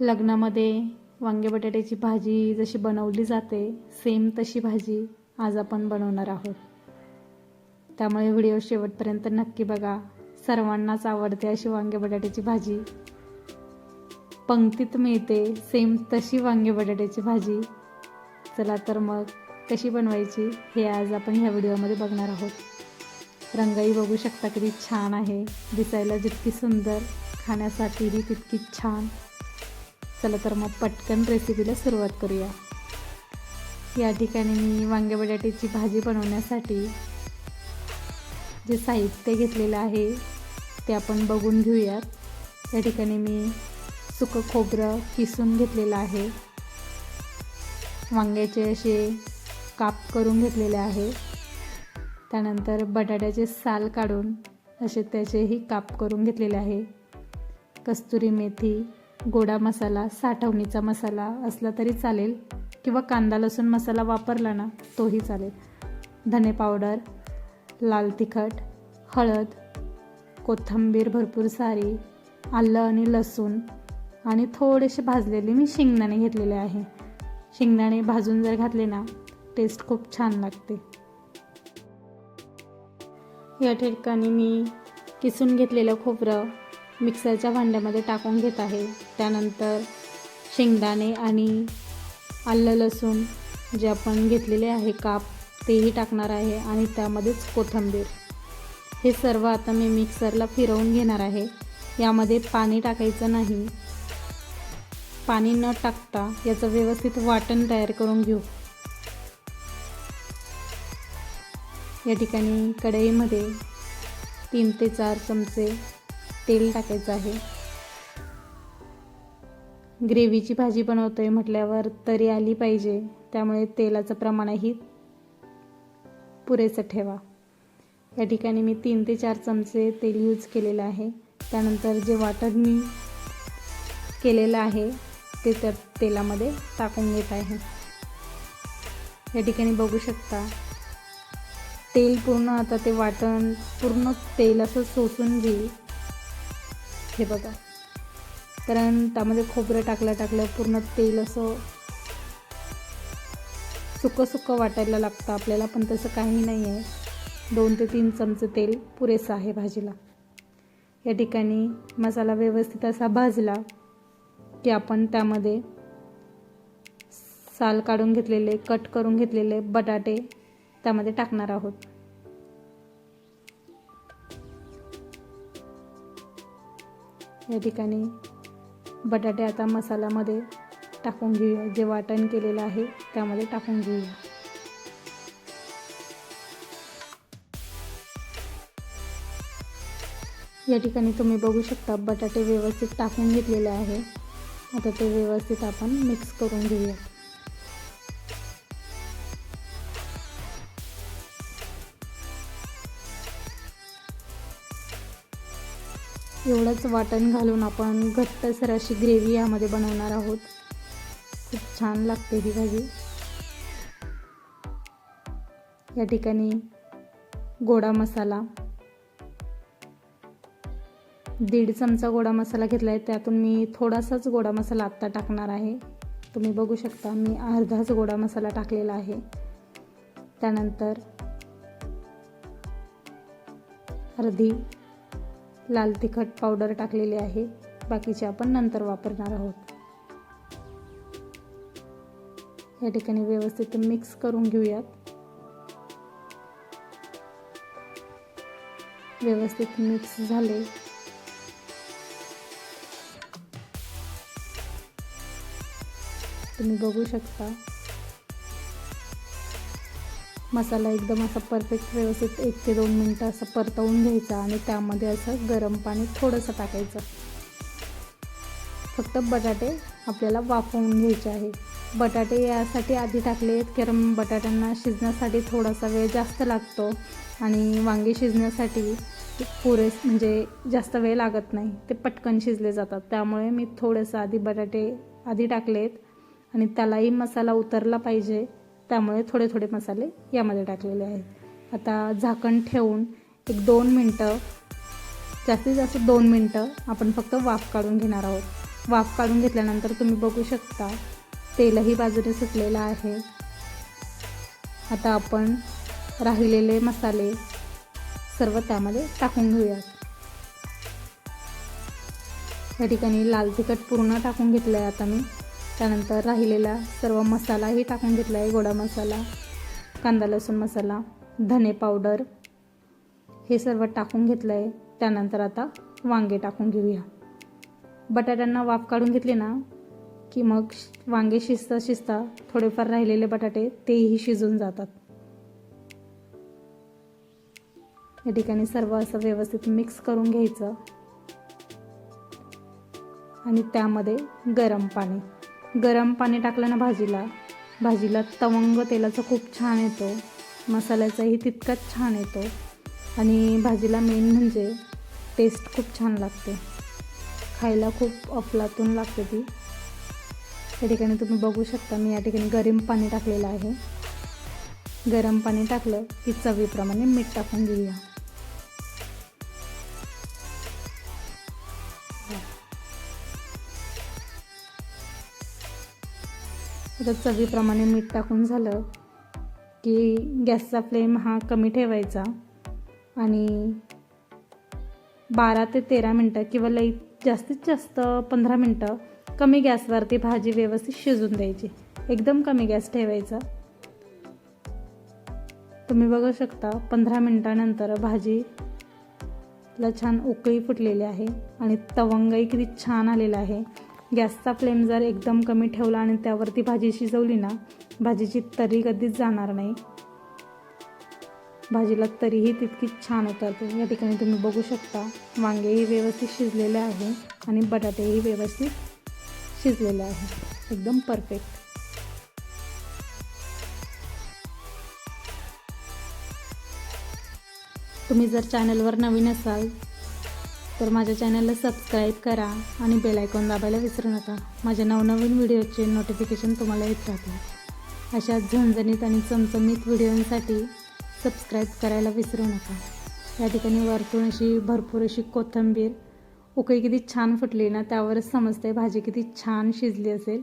लग्नामध्ये वांगे बटाट्याची भाजी जशी बनवली जाते सेम तशी भाजी आज आपण बनवणार आहोत. त्यामुळे व्हिडिओ शेवटपर्यंत नक्की बघा. सर्वांनाच आवडते अशी वांगे बटाट्याची भाजी. पंक्तीत मिळते सेम तशी वांगे बटाट्याची भाजी. चला तर मग कशी बनवायची हे आज आपण ह्या व्हिडिओमध्ये बघणार आहोत. रंगाई बघू शकता किती छान आहे. दिसायला जितकी सुंदर खाण्यासाठीही तितकी छान. चला तर मग पटकन रेसिपीला सुरुवात करूया. या ठिकाणी मी वांगे बटाट्याची भाजी बनवण्यासाठी जे साहित्य घेतलेलं आहे ते आपण बघून घेऊयात. या ठिकाणी मी सुकं खोबरं किसून घेतलेलं आहे. वांग्याचे असे काप करून घेतलेले आहे. त्यानंतर बटाट्याचे साल काढून असे त्याचेही काप करून घेतलेले आहे. कस्तुरी मेथी गोडा मसाला साठवणीचा मसाला असला तरी चालेल किंवा कांदा लसूण मसाला वापरला ना तोही चालेल. धने पावडर लाल तिखट हळद कोथिंबीर भरपूर सारी आलं आणि लसूण आणि थोडेसे भाजलेले मी शेंगदाणे घेतलेले आहे. शेंगदाणे भाजून जर घातले ना टेस्ट खूप छान लागते. या ठिकाणी मी किसून घेतलेलं खोबरं मिक्सरच्या भांड्यामध्ये टाकून घेत आहे. त्यानंतर शेंगदाणे आणि आलं लसूण जे आपण घेतलेले आहे काप तेही टाकणार आहे आणि त्यामध्येच कोथिंबीर. हे सर्व आता मी मिक्सरला फिरवून घेणार आहे. यामध्ये पाणी टाकायचं नाही. पाणी न टाकता याचं व्यवस्थित वाटण तयार करून घेऊ. या ठिकाणी कढईमध्ये तीन ते चार चमचे तेल टाकायचं आहे. ग्रेव्हीची भाजी बनवतो आहे म्हटल्यावर तरी आली पाहिजे. त्यामुळे तेलाचं प्रमाणही पुरेसं ठेवा. या ठिकाणी मी तीन ते चार चमचे तेल यूज केलेलं आहे. त्यानंतर जे वाटण मी केलेलं आहे ते त्या तेलामध्ये टाकून घेत आहे. या ठिकाणी बघू शकता तेल पूर्ण आता ते वाटण पूर्ण तेल असं सोसून घेईल. हे बघा. कारण त्यामध्ये खोबरं टाकलं टाकलं पूर्ण तेल असं सुकं सुकं वाटायला लागतं आपल्याला पण तसं काही नाही आहे दोन ते तीन चमचे तेल पुरेसं आहे भाजीला. या ठिकाणी मसाला व्यवस्थित असा भाजला की आपण त्यामध्ये साल काढून घेतलेले कट करून घेतलेले बटाटे त्यामध्ये टाकणार आहोत. या ठिकाणी बटाटे आता मसाल्यामध्ये टाकून घेऊया जे वाटण केलेलं आहे त्यामध्ये टाकून घेऊया या ठिकाणी तुम्ही बघू शकता बटाटे व्यवस्थित टाकून घेतलेले आहे. आता ते व्यवस्थित आपण मिक्स करून घेऊया. एवढंच वाटण घालून आपण घट्टसर अशी ग्रेव्ही यामध्ये बनवणार आहोत. खूप छान लागते ही भाजी. या ठिकाणी गोडा मसाला. दीड चमचा गोडा मसाला घेतला आहे त्यातून मी थोडासाच गोडा मसाला आत्ता टाकणार आहे. तुम्ही बघू शकता मी अर्धाच गोडा मसाला टाकलेला आहे. त्यानंतर अर्धी लाल तिखट पावडर टाकलेली आहे. बाकीचे आपण नंतर वापरणार आहोत. या ठिकाणी व्यवस्थित मिक्स करून घेऊयात. व्यवस्थित मिक्स झाले. तुम्ही बघू शकता. मसाला एकदम असा परफेक्ट व्यवस्थित एक ते दोन मिनटं असं परतवून घ्यायचा आणि त्यामध्ये असं गरम पाणी थोडंसं टाकायचं. फक्त बटाटे आपल्याला वाफवून घ्यायचे आहे. बटाटे यासाठी आधी टाकले आहेत कारण बटाट्यांना शिजण्यासाठी थोडासा वेळ जास्त लागतो आणि वांगे शिजण्यासाठी पुरेस म्हणजे जास्त वेळ लागत नाही. ते पटकन शिजले जातात. त्यामुळे मी थोडंसं आधी बटाटे आधी टाकलेत आणि त्यालाही मसाला उतरला पाहिजे. त्यामुळे थोडे थोडे मसाले यामध्ये टाकलेले आहेत. आता झाकण ठेवून एक दोन मिनटं जास्तीत जास्त दोन मिनटं आपण फक्त वाफ काढून घेणार आहोत. वाफ काढून घेतल्यानंतर तुम्ही बघू शकता तेलही बाजूने सुटलेलं आहे. आता आपण राहिलेले मसाले सर्व त्यामध्ये टाकून घेऊयात. या ठिकाणी लाल तिखट पूर्ण टाकून घेतलं आहे आता मी. त्यानंतर राहिलेला सर्व मसालाही टाकून घेतला आहे गोडा मसाला कांदा लसूण मसाला धने पावडर हे सर्व टाकून घेतलं आहे त्यानंतर आता वांगे टाकून घेऊया. बटाट्यांना वाफ काढून घेतली ना की मग वांगे शिजता शिजता थोडेफार राहिलेले बटाटे तेही शिजून जातात. या ठिकाणी सर्व असं व्यवस्थित मिक्स करून घ्यायचं. आणि त्यामध्ये गरम पाणी. गरम पाणी टाकलं ना भाजीला भाजीला तवंग तेलाचा खूप छान येतो. मसाल्याचाही तितकाच छान येतो. आणि भाजीला मेन म्हणजे टेस्ट खूप छान लागते. खायला खूप अफलातून लागते ती. या ठिकाणी तुम्ही बघू शकता मी या ठिकाणी गरम पाणी टाकलेलं आहे. गरम पाणी टाकलं की चवीप्रमाणे मीठ टाकून घेऊया आता चवीप्रमाणे मीठ टाकून झालं की गॅसचा फ्लेम हा कमी ठेवायचा आणि बारा ते तेरा मिनटं किंवा लई जास्तीत जास्त पंधरा मिनटं कमी गॅसवरती भाजी व्यवस्थित शिजून द्यायची. एकदम कमी गॅस ठेवायचा. तुम्ही बघू शकता पंधरा मिनटानंतर भाजीला छान उकळी फुटलेली आहे आणि तवंगही किती छान आलेला आहे. गॅसचा फ्लेम जर एकदम कमी ठेवला आणि त्यावरती भाजी शिजवली ना भाजीची तरी कधीच जाणार नाही. भाजीला तरीही तितकीच छान उतरते. या ठिकाणी तुम्ही बघू शकता वांगेही व्यवस्थित शिजलेले आहे आणि बटाटेही व्यवस्थित शिजलेले आहे. एकदम परफेक्ट तुम्ही जर चॅनलवर नवीन असाल तर माझ्या चॅनलला सबस्क्राईब करा आणि बेल आयकॉन दाबायला विसरू नका. माझ्या नवनवीन व्हिडिओचे नोटिफिकेशन तुम्हाला येत राहतील. अशा झणझणीत आणि चमचमीत व्हिडिओंसाठी सबस्क्राईब करायला विसरू नका. या ठिकाणी वरतून अशी भरपूर अशी कोथिंबीर उकळी किती छान फुटली ना त्यावरच समजते भाजी किती छान शिजली असेल.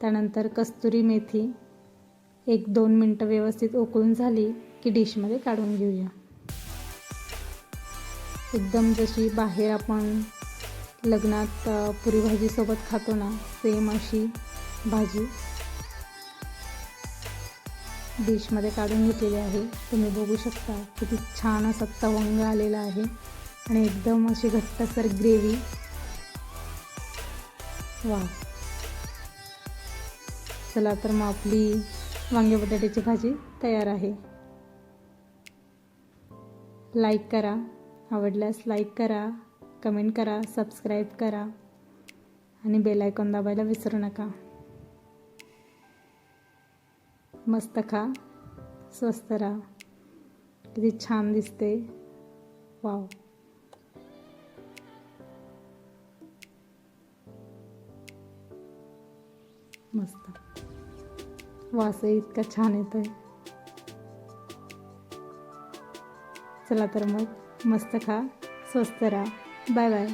त्यानंतर कस्तुरी मेथी एक दोन मिनटं व्यवस्थित उकळून झाली की डिशमध्ये काढून घेऊया. एकदम जशी बाहेर आपण लग्नात पुरी भाजीसोबत खातो ना सेम अशी भाजी डिशमध्ये काढून घेतलेली आहे. तुम्ही बघू शकता किती छान असा तवंग आलेला आहे आणि एकदम अशी घट्टसर ग्रेव्ही वा चला तर मग आपली वांगे बटाट्याची भाजी तयार आहे. लाईक करा. आवडल्यास लाईक करा कमेंट करा सबस्क्राईब करा आणि बेलायकॉन दाबायला विसरू नका. मस्त खा स्वस्त राहा. किती छान दिसते. वाव मस्त. वासही इतका छान येतोय. चला तर मग. मस्त खा स्वस्त राहा. Bye bye.